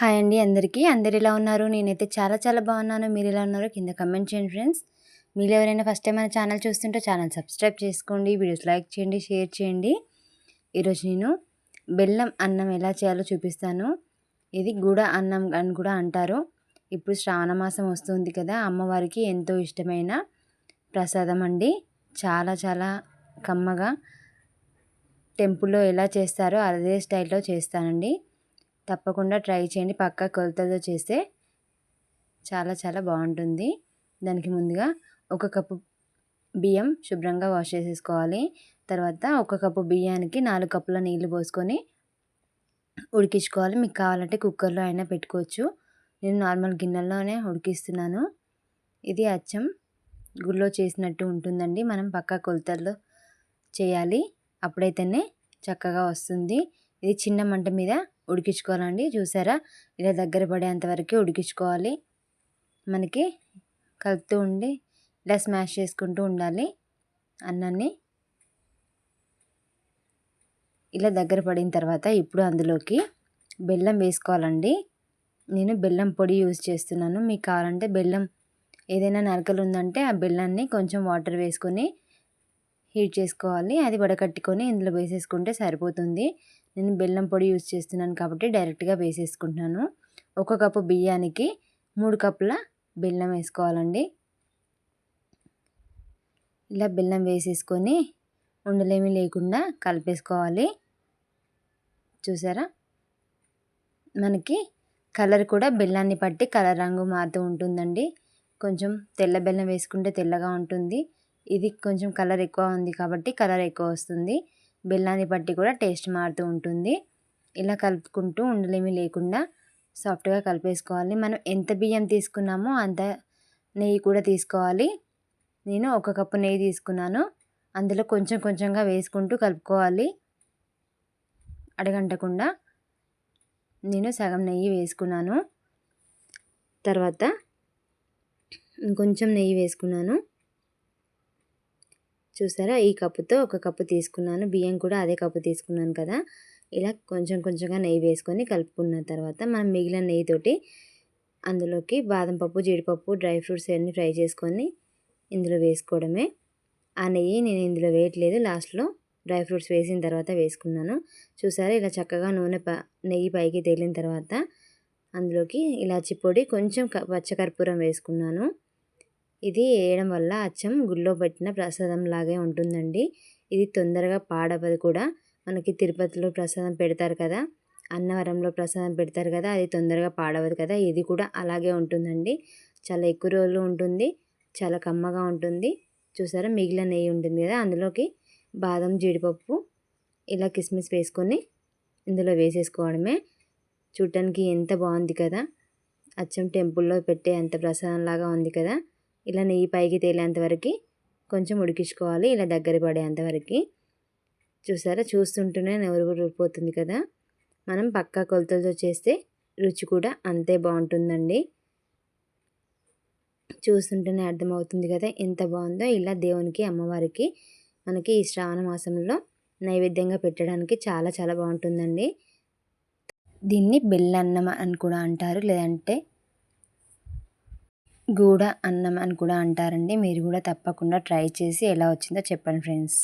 Hi అండి అందరికీ. అందరు ఇలా ఉన్నారు? నేనైతే చాలా చాలా బాగున్నాను. మీరు ఇలా ఉన్నారో కింద కమెంట్ చేయండి ఫ్రెండ్స్. మీరు ఎవరైనా ఫస్ట్ టైం మన ఛానల్ చూస్తుంటే ఛానల్ సబ్స్క్రైబ్ చేసుకోండి. వీడియోస్ లైక్ చేయండి షేర్ చేయండి. ఈరోజు నేను బెల్లం అన్నం ఎలా చేయాలో చూపిస్తాను. ఇది గుడ అన్నం అని కూడా అంటారు. ఇప్పుడు శ్రావణ మాసం వస్తుంది కదా అమ్మవారికి ఎంతో ఇష్టమైన ప్రసాదం అండి. చాలా చాలా కమ్మగా టెంపుల్లో ఎలా చేస్తారో అదే స్టైల్లో చేస్తానండి. తప్పకుండా ట్రై చేయండి. పక్కా కొలతతో చేస్తే చాలా చాలా బాగుంటుంది. దానికి ముందుగా ఒక కప్పు బియ్యం శుభ్రంగా వాష్ చేసేసుకోవాలి. తర్వాత ఒక కప్పు బియ్యానికి నాలుగు కప్పుల నీళ్ళు పోసుకొని ఉడికించుకోవాలి. మీకు కావాలంటే కుక్కర్లో అయినా పెట్టుకోవచ్చు. నేను నార్మల్ గిన్నెల్లోనే ఉడికిస్తున్నాను. ఇది అచ్చం గుళ్ళో చేసినట్టు ఉంటుందండి. మనం పక్క కొలతల్లో చేయాలి. అప్పుడైతేనే చక్కగా వస్తుంది. ఇది చిన్న మంట మీద ఉడికించుకోవాలండి చూసారా? ఇలా దగ్గర పడేంత వరకు ఉడికించుకోవాలి. మనకి కలుపుతూ ఉండి ఇలా స్మాష్ చేసుకుంటూ ఉండాలి అన్నాన్ని. ఇలా దగ్గర పడిన తర్వాత ఇప్పుడు అందులోకి బెల్లం వేసుకోవాలండి. నేను బెల్లం పొడి యూజ్ చేస్తున్నాను. మీకు కావాలంటే బెల్లం ఏదైనా నరకలు ఉందంటే ఆ బెల్లాన్ని కొంచెం వాటర్ వేసుకొని హీట్ చేసుకోవాలి. అది వడకట్టుకొని ఇందులో వేసేసుకుంటే సరిపోతుంది. నేను బెల్లం పొడి యూజ్ చేస్తున్నాను కాబట్టి డైరెక్ట్గా వేసేసుకుంటున్నాను. ఒక కప్పు బియ్యానికి మూడు కప్పుల బెల్లం వేసుకోవాలండి. ఇలా బెల్లం వేసేసుకొని ఉండలేమి లేకుండా కలిపేసుకోవాలి. చూసారా? మనకి కలర్ కూడా బెల్లాన్ని పట్టి కలర్ రంగు మారుతూ ఉంటుందండి. కొంచెం తెల్ల బెల్లం వేసుకుంటే తెల్లగా ఉంటుంది. ఇది కొంచెం కలర్ ఎక్కువ ఉంది కాబట్టి కలర్ ఎక్కువ వస్తుంది. బెల్లాన్ని బట్టి కూడా టేస్ట్ మారుతూ ఉంటుంది. ఇలా కలుపుకుంటూ ఉండలేమి లేకుండా సాఫ్ట్గా కలిపేసుకోవాలి. మనం ఎంత బియ్యం తీసుకున్నామో అంత నెయ్యి కూడా తీసుకోవాలి. నేను ఒక కప్పు నెయ్యి తీసుకున్నాను. అందులో కొంచెం కొంచెంగా వేసుకుంటూ కలుపుకోవాలి. అడగంటకుండా నేను సగం నెయ్యి వేసుకున్నాను. తర్వాత ఇంకొంచెం నెయ్యి వేసుకున్నాను. చూసారా? ఈ కప్పుతో ఒక కప్పు తీసుకున్నాను. బియ్యం కూడా అదే కప్పు తీసుకున్నాను కదా. ఇలా కొంచెం కొంచెంగా నెయ్యి వేసుకొని కలుపుకున్న తర్వాత మనం మిగిలిన నెయ్యితోటి అందులోకి బాదం పప్పు జీడిపప్పు డ్రై ఫ్రూట్స్ అన్నీ ఫ్రై చేసుకొని ఇందులో వేసుకోవడమే. ఆ నెయ్యి నేను ఇందులో వేయట్లేదు. లాస్ట్లో డ్రై ఫ్రూట్స్ వేసిన తర్వాత వేసుకున్నాను. చూసారా? ఇలా చక్కగా నూనె ప నెయ్యి పైకి తేలిన తర్వాత అందులోకి ఇలాచి పొడి కొంచెం పచ్చకర్పూరం వేసుకున్నాను. ఇది వేయడం వల్ల అచ్చం గుళ్ళో పెట్టిన ప్రసాదం లాగే ఉంటుందండి. ఇది తొందరగా పాడవదు కూడా. మనకి తిరుపతిలో ప్రసాదం పెడతారు కదా అన్నవరంలో ప్రసాదం పెడతారు కదా అది తొందరగా పాడవదు కదా. ఇది కూడా అలాగే ఉంటుందండి. చాలా ఎక్కువ రోజులు ఉంటుంది చాలా కమ్మగా ఉంటుంది. చూసారా మిగిలిన నెయ్యి ఉంటుంది కదా అందులోకి బాదం జీడిపప్పు ఇలా కిస్మిస్ వేసుకొని ఇందులో వేసేసుకోవడమే. చూడటానికి ఎంత బాగుంది కదా అచ్చం టెంపుల్లో పెట్టే అంత ప్రసాదం లాగా ఉంది కదా. ఇలా నెయ్యి పైకి తేలేంతవరకు కొంచెం ఉడికించుకోవాలి. ఇలా దగ్గర పడేంతవరకు చూసారా? చూస్తుంటేనే ఎవరు ఊరిపోతుంది కదా? మనం పక్కా కొలతలతో చేస్తే రుచి కూడా అంతే బాగుంటుందండి. చూస్తుంటేనే అర్థమవుతుంది కదా ఎంత బాగుందో. ఇలా దేవునికి అమ్మవారికి మనకి ఈ శ్రావణ మాసంలో నైవేద్యంగా పెట్టడానికి చాలా చాలా బాగుంటుందండి. దీన్ని బెల్లన్నం అని కూడా అంటారు. లేదంటే గూడ అన్నం అని కూడా అంటారండి. మీరు కూడా తప్పకుండా ట్రై చేసి ఎలా వచ్చిందో చెప్పండి ఫ్రెండ్స్.